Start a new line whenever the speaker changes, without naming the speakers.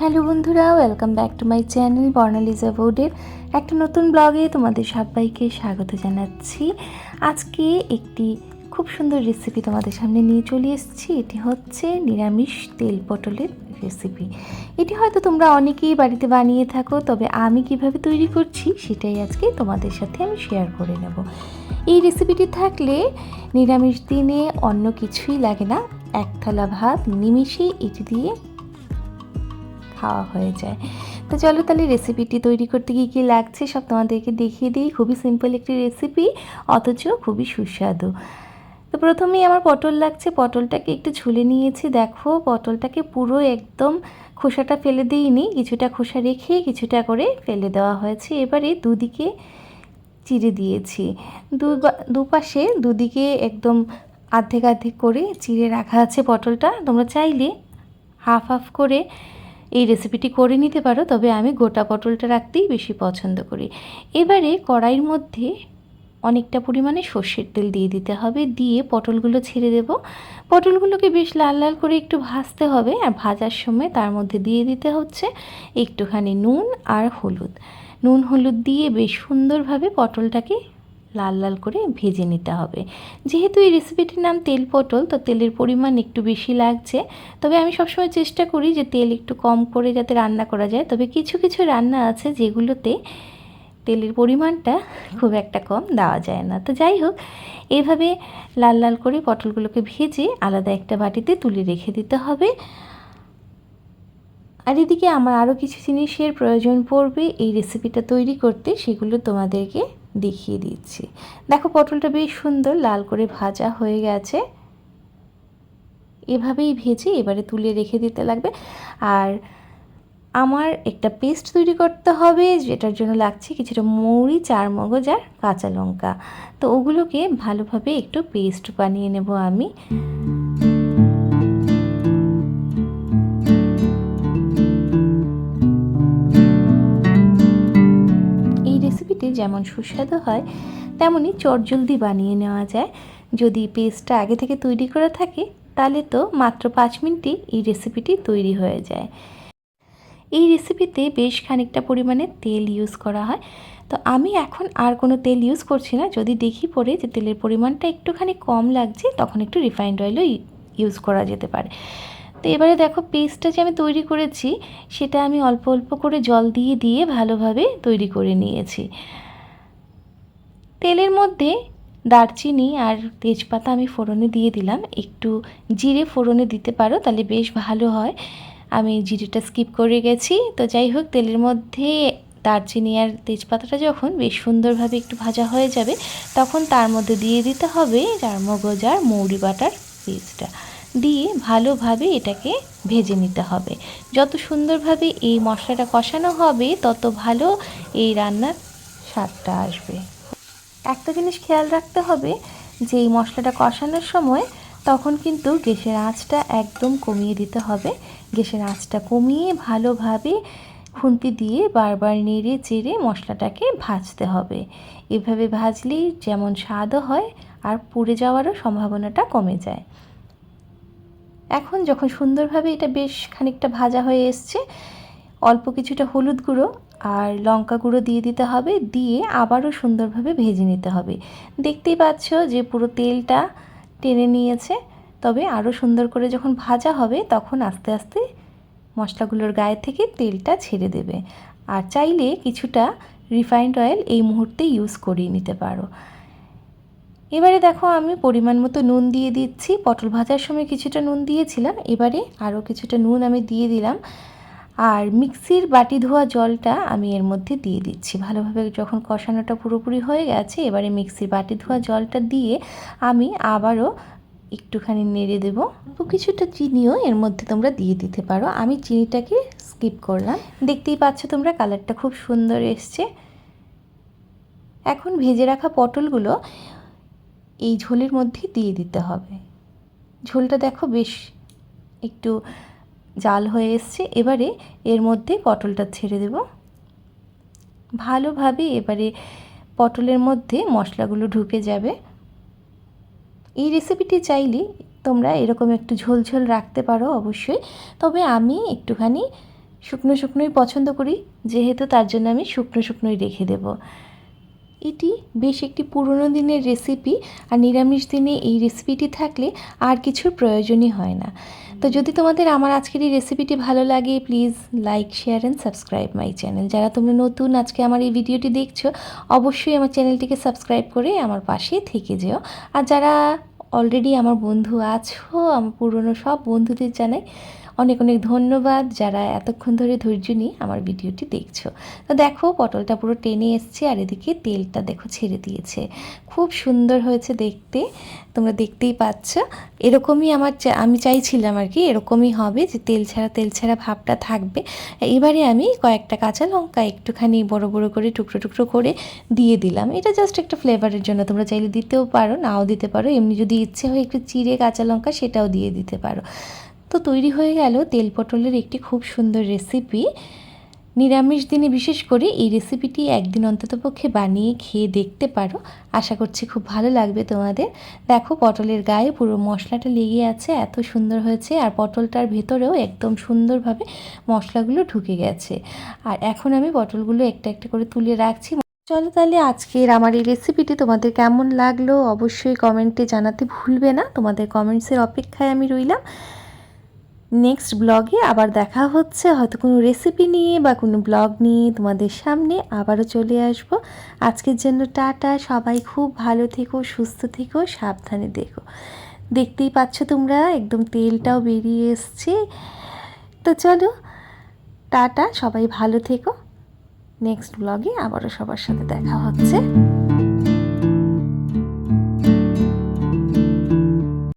Hello বন্ধুরা welcome back to my channel বর্ণালিজা বোর্ডের একটা নতুন ব্লগে তোমাদের সবাইকে স্বাগত জানাচ্ছি। আজকে একটি খুব সুন্দর রেসিপি তোমাদের সামনে নিয়ে চলে এসেছি। এটি হচ্ছে নিরামিষ তেল পটলের রেসিপি এটি হয়তো তোমরা অনেকেই বাড়িতে বানিয়ে থাকো, তবে আমি কীভাবে তৈরি করছি সেটাই আজকে তোমাদের সাথে আমি শেয়ার করে নেব। এই রেসিপিটি থাকলে নিরামিষ দিনে অন্য কিছুই লাগে না। এক থালা ভাত নিমিষেই এটি দিয়ে খাওয়া হয়ে যায়। তো চলো তাহলে রেসিপিটি তৈরি করতে গিয়ে কী লাগছে সব তোমাদেরকে দেখিয়ে দিই। খুবই সিম্পল একটি রেসিপি অথচ খুবই সুস্বাদু। তো প্রথমেই আমার পটল লাগছে। পটলটাকে একটু ছুলে নিয়েছি। দেখো, পটলটাকে পুরো একদম খোসাটা ফেলে দিইনি। কিছুটা খোসা রেখে কিছুটা করে ফেলে দেওয়া হয়েছে। এবারে দুদিকে চিড়ে দিয়েছি। দু দুপাশে দুদিকে একদম আর্ধেক আর্ধেক করে চিড়ে রাখা আছে পটলটা। তোমরা চাইলে হাফ হাফ করে এই রেসিপিটি করে নিতে পারো, তবে আমি গোটা পটলটা রাখতেই বেশি পছন্দ করি। এবারে কড়াইয়ের মধ্যে অনেকটা পরিমাণে সর্ষের তেল দিয়ে দিতে হবে, দিয়ে পটলগুলো ছেড়ে দেব। পটলগুলোকে বেশ লাল লাল করে একটু ভাজতে হবে, আর ভাজার সময় তার মধ্যে দিয়ে দিতে হচ্ছে একটুখানি নুন আর হলুদ। নুন হলুদ দিয়ে বেশ সুন্দরভাবে পটলটাকে লাল লাল করে ভেজে নিতে হবে। যেহেতু এই রেসিপিটির নাম তেল পটল, তো তেলের পরিমাণ একটু বেশি লাগছে। তবে আমি সবসময় চেষ্টা করি যে তেল একটু কম করে যাতে রান্না করা যায়। তবে কিছু কিছু রান্না আছে যেগুলোতে তেলের পরিমাণটা খুব একটা কম দেওয়া যায় না। তো যাই হোক, এভাবে লাল লাল করে পটলগুলোকে ভেজে আলাদা একটা বাটিতে তুলে রেখে দিতে হবে। আর এদিকে আমার আরও কিছু জিনিসের প্রয়োজন পড়বে। এই রেসিপিটা তৈরি করতে সেগুলো তোমাদেরকে দেখিয়ে দিচ্ছি। দেখো পটলটা বেশ সুন্দর লাল করে ভাজা হয়ে গেছে। এভাবেই ভেজে এবারে তুলে রেখে দিতে লাগবে। আর আমার একটা পেস্ট তৈরি করতে হবে, যেটার জন্য লাগছে কিছুটা মৌরি চার মগজ আর কাঁচা লঙ্কা। তো ওগুলোকে ভালোভাবে একটু পেস্ট বানিয়ে নেব আমি। যেমন সুস্বাদু হয় তেমনই চটজলদি বানিয়ে নেওয়া যায়। যদি পেস্টটা আগে থেকে তৈরি করা থাকে, তাহলে তো মাত্র পাঁচ মিনিটে এই রেসিপিটি তৈরি হয়ে যায়। এই রেসিপিতে বেশ খানিকটা পরিমাণে তেল ইউজ করা হয়। তো আমি এখন আর কোনো তেল ইউজ করছি না। যদি দেখি পরে যে তেলের পরিমাণটা একটুখানি কম লাগছে, তখন একটু রিফাইন্ড অয়েলও ইউজ করা যেতে পারে। তো এবারে দেখো, পেস্টটা যে আমি তৈরি করেছি, সেটা আমি অল্প অল্প করে জল দিয়ে দিয়ে ভালোভাবে তৈরি করে নিয়েছি। তেলের মধ্যে দারচিনি আর তেজপাতা আমি ফোড়নে দিয়ে দিলাম। একটু জিরে ফোড়নে দিতে পারো, তাহলে বেশ ভালো হয়। আমি জিরেটা স্কিপ করে গেছি তো যাই হোক, তেলের মধ্যে দারচিনি আর তেজপাতাটা যখন বেশ সুন্দরভাবে একটু ভাজা হয়ে যাবে, তখন তার মধ্যে দিয়ে দিতে হবে চার মগজ আর মৌরি বাটার পেস্টটা। দিয়ে ভালোভাবে এটাকে ভেজে নিতে হবে। যত সুন্দরভাবে এই মশলাটা কষানো হবে, তত ভালো এই রান্নার স্বাদটা আসবে। একটা জিনিস খেয়াল রাখতে হবে যে এই মশলাটা কষানোর সময় তখন কিন্তু গ্যাসের আঁচটা একদম কমিয়ে দিতে হবে। গ্যাসের আঁচটা কমিয়ে ভালোভাবে খুন্তি দিয়ে বারবার নেড়ে চেড়ে মশলাটাকে ভাজতে হবে। এভাবে ভাজলেই যেমন স্বাদও হয় আর পুড়ে যাওয়ারও সম্ভাবনাটা কমে যায়। এখন যখন সুন্দরভাবে এটা বেশ খানিকটা ভাজা হয়ে এসছে অল্প কিছুটা হলুদ গুঁড়ো আর লঙ্কা গুঁড়ো দিয়ে দিতে হবে, দিয়ে আবারও সুন্দরভাবে ভেজে নিতে হবে। দেখতেই পাচ্ছ যে পুরো তেলটা টেনে নিয়েছে, তবে আরও সুন্দর করে যখন ভাজা হবে তখন আস্তে আস্তে মশলাগুলোর গায়ে থেকে তেলটা ছেড়ে দেবে। আর চাইলে কিছুটা রিফাইন্ড অয়েল এই মুহূর্তে ইউজ করিয়ে নিতে পারো। এবারে দেখো আমি পরিমাণ মতো নুন দিয়ে দিচ্ছি। পটল ভাজার সময় কিছুটা নুন দিয়েছিলাম, এবারে আরও কিছুটা নুন আমি দিয়ে দিলাম। আর মিক্সির বাটি ধোয়া জলটা আমি এর মধ্যে দিয়ে দিচ্ছি। ভালোভাবে যখন কষানোটা পুরোপুরি হয়ে গেছে, এবারে মিক্সির বাটি ধোয়া জলটা দিয়ে আমি আবারও একটুখানি নেড়ে দেবো। কিছুটা চিনিও এর মধ্যে তোমরা দিয়ে দিতে পারো। আমি চিনিটাকে স্কিপ করলাম। দেখতেই পাচ্ছ তোমরা কালারটা খুব সুন্দর এসছে। এখন ভেজে রাখা পটলগুলো এই ঝোলের মধ্যে দিয়ে দিতে হবে। ঝোলটা দেখো বেশ একটু জাল হয়ে এসছে। এবারে এর মধ্যে পটলটা ছেড়ে দেব। ভালোভাবে এবারে পটলের মধ্যে মশলাগুলো ঢুকে যাবে। এই রেসিপিটি চাইলে তোমরা এরকম একটু ঝোল ঝোল রাখতে পারো অবশ্যই। তবে আমি একটুখানি শুকনো শুকনোই পছন্দ করি। যেহেতু তার জন্য আমি শুকনো শুকনোই রেখে দেব। এটি বেশ একটি পুরনো দিনের রেসিপি আর নিরামিষ দিনে এই রেসিপিটি থাকলে আর কিছুর প্রয়োজনই হয় না। তো যদি তোমাদের আমার আজকের এই রেসিপিটি ভালো লাগে please like share and subscribe my channel যারা তোমরা নতুন আজকে আমার এই ভিডিওটি দেখছ, অবশ্যই আমার চ্যানেলটিকে সাবস্ক্রাইব করে আমার পাশে থেকে যেও। আর যারা অলরেডি আমার বন্ধু আছো, আমার পুরনো সব বন্ধুদের জানাই অনেক অনেক ধন্যবাদ যারা এতক্ষণ ধরে ধৈর্য নিয়ে আমার ভিডিওটি দেখছ। তো দেখো, পটলটা পুরো টেনে এসছে আর এদিকে তেলটা দেখো ছেড়ে দিয়েছে। খুব সুন্দর হয়েছে দেখতে, তোমরা দেখতেই পাচ্ছ। এরকমই আমার আমি চাইছিলাম আর কি, এরকমই হবে যে তেল ছাড়া তেল ছাড়া ভাবটা থাকবে। এবারে আমি কয়েকটা কাঁচা লঙ্কা একটুখানি বড় বড় করে, টুকরো টুকরো করে দিয়ে দিলাম। এটা জাস্ট একটা ফ্লেভারের জন্য, তোমরা চাইলে দিতেও পারো, নাও দিতে পারো। এমনি যদি ইচ্ছে হয় একটু চিড়ে কাঁচা লঙ্কা সেটাও দিয়ে দিতে পারো। তো তৈরি হয়ে গেল তেল পটলের একটি খুব সুন্দর রেসিপি নিরামিষ দিনে বিশেষ করে এই রেসিপিটি একদিন অন্ততপক্ষে বানিয়ে খেয়ে দেখতে পারো। আশা করছি খুব ভালো লাগবে তোমাদের। দেখো পটলের গায়ে পুরো মশলাটা লেগে আছে, এত সুন্দর হয়েছে আর পটলটার ভেতরেও একদম সুন্দরভাবে মশলাগুলো ঢুকে গেছে। আর এখন আমি পটলগুলো একটা একটা করে তুলে রাখছি। চলো তাহলে আজকের আমার এই রেসিপিটি তোমাদের কেমন লাগল অবশ্যই কমেন্টে জানাতে ভুলবে না। তোমাদের কমেন্টসের অপেক্ষায় আমি রইলাম। নেক্সট ব্লগে আবার দেখা হচ্ছে। হয়তো কোনো রেসিপি নিয়ে বা কোনো ব্লগ নিয়ে তোমাদের সামনে আবারও চলে আসব। আজকের জন্য টাটা। সবাই খুব ভালো থেকো, সুস্থ থেকো, সাবধানে দেখো। দেখতেই পাচ্ছ তোমরা, একদম তেলটাও বেরিয়ে এসছে। তো চলো, টাটা। সবাই ভালো থেকো। নেক্সট ব্লগে আবারও সবার সাথে দেখা হচ্ছে।